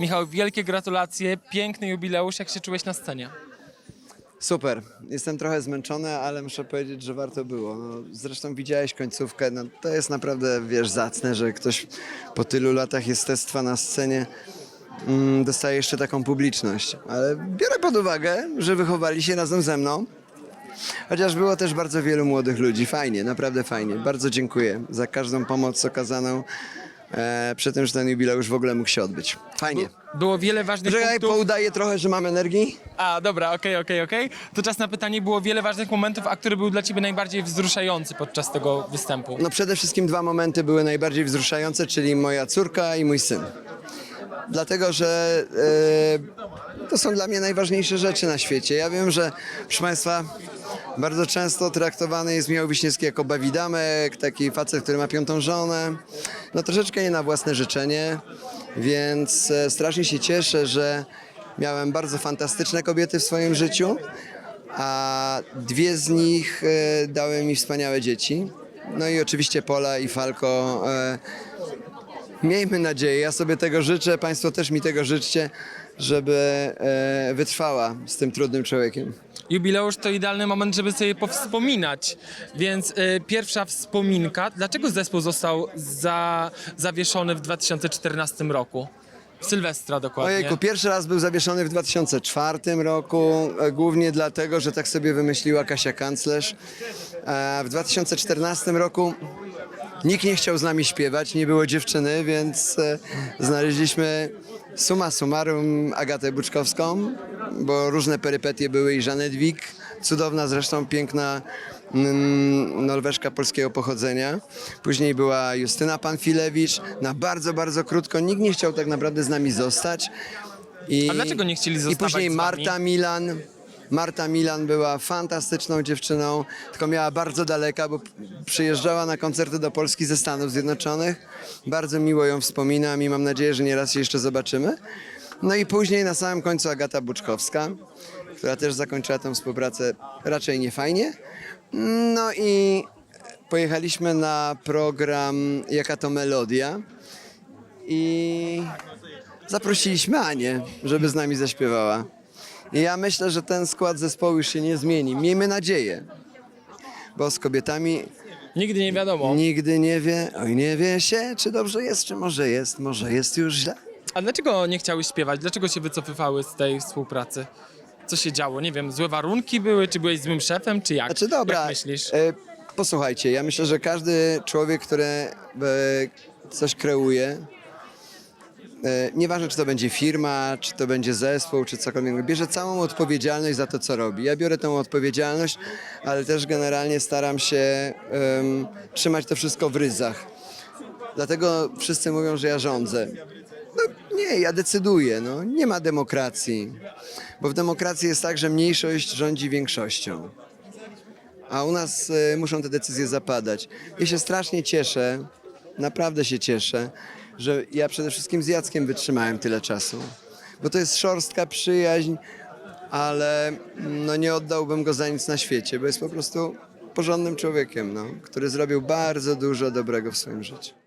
Michał, wielkie gratulacje, piękny jubileusz, jak się czułeś na scenie? Super. Jestem trochę zmęczony, ale muszę powiedzieć, że warto było. No, zresztą widziałeś końcówkę. No, to jest naprawdę, wiesz, zacne, że ktoś po tylu latach jestestwa na scenie mm, dostaje jeszcze taką publiczność. Ale biorę pod uwagę, że wychowali się razem ze mną. Chociaż było też bardzo wielu młodych ludzi. Fajnie, naprawdę fajnie. Bardzo dziękuję za każdą pomoc okazaną e, przy tym, że ten jubileusz w ogóle mógł się odbyć. Fajnie. Było wiele ważnych Czekaj, punktów. poudaję trochę, że mam energii. A, dobra, okej, okej, okej. To czas na pytanie. Było wiele ważnych momentów, a który był dla ciebie najbardziej wzruszający podczas tego występu? No przede wszystkim dwa momenty były najbardziej wzruszające, czyli moja córka i mój syn. Dlatego, że e, to są dla mnie najważniejsze rzeczy na świecie. Ja wiem, że proszę Państwa, bardzo często traktowany jest Michał Wiśniewski jako bawidamek, taki facet, który ma piątą żonę. No troszeczkę nie na własne życzenie, więc e, strasznie się cieszę, że miałem bardzo fantastyczne kobiety w swoim życiu, a dwie z nich e, dały mi wspaniałe dzieci. No i oczywiście Pola i Falko. E, miejmy nadzieję, ja sobie tego życzę, Państwo też mi tego życzcie, żeby e, wytrwała z tym trudnym człowiekiem. Jubileusz to idealny moment, żeby sobie powspominać. Więc y, pierwsza wspominka. Dlaczego zespół został za, zawieszony w 2014 roku? W Sylwestra dokładnie. Ojejku, pierwszy raz był zawieszony w 2004 roku, e, głównie dlatego, że tak sobie wymyśliła Kasia Kanclerz. E, W 2014 roku nikt nie chciał z nami śpiewać, nie było dziewczyny, więc e, znaleźliśmy summa summarum Agatę Buczkowską, bo różne perypetie były i Żanet Wik, cudowna zresztą, piękna mm, Norweszka polskiego pochodzenia. Później była Justyna Panfilewicz. Na bardzo, bardzo krótko. Nikt nie chciał tak naprawdę z nami zostać. I, A dlaczego nie chcieli I zostawać później? Marta Milan. Marta Milan była fantastyczną dziewczyną, tylko miała bardzo daleka, bo przyjeżdżała na koncerty do Polski ze Stanów Zjednoczonych. Bardzo miło ją wspominam i mam nadzieję, że nieraz się jeszcze zobaczymy. No i później na samym końcu Agata Buczkowska, która też zakończyła tę współpracę raczej niefajnie. No i pojechaliśmy na program Jaka to Melodia i zaprosiliśmy Anię, żeby z nami zaśpiewała. I ja myślę, że ten skład zespołu już się nie zmieni. Miejmy nadzieję, bo z kobietami Nigdy nie wiadomo. nigdy nie wie, oj nie wie się, czy dobrze jest, czy może jest, może jest już źle. A dlaczego nie chciały śpiewać? Dlaczego się wycofywały z tej współpracy? Co się działo? Nie wiem, złe warunki były? Czy byłeś złym szefem, czy jak? Znaczy dobra, Jak myślisz? e, posłuchajcie, ja myślę, że każdy człowiek, który e, coś kreuje, nieważne czy to będzie firma, czy to będzie zespół, czy cokolwiek, bierze całą odpowiedzialność za to, co robi. Ja biorę tę odpowiedzialność, ale też generalnie staram się em, trzymać to wszystko w ryzach. Dlatego wszyscy mówią, że ja rządzę. No nie, ja decyduję, no. nie ma demokracji. Bo w demokracji jest tak, że mniejszość rządzi większością a u nas e, muszą te decyzje zapadać. Ja się strasznie cieszę, naprawdę się cieszę, że ja przede wszystkim z Jackiem wytrzymałem tyle czasu. Bo to jest szorstka przyjaźń, ale mm, no, nie oddałbym go za nic na świecie, bo jest po prostu porządnym człowiekiem, no, który zrobił bardzo dużo dobrego w swoim życiu.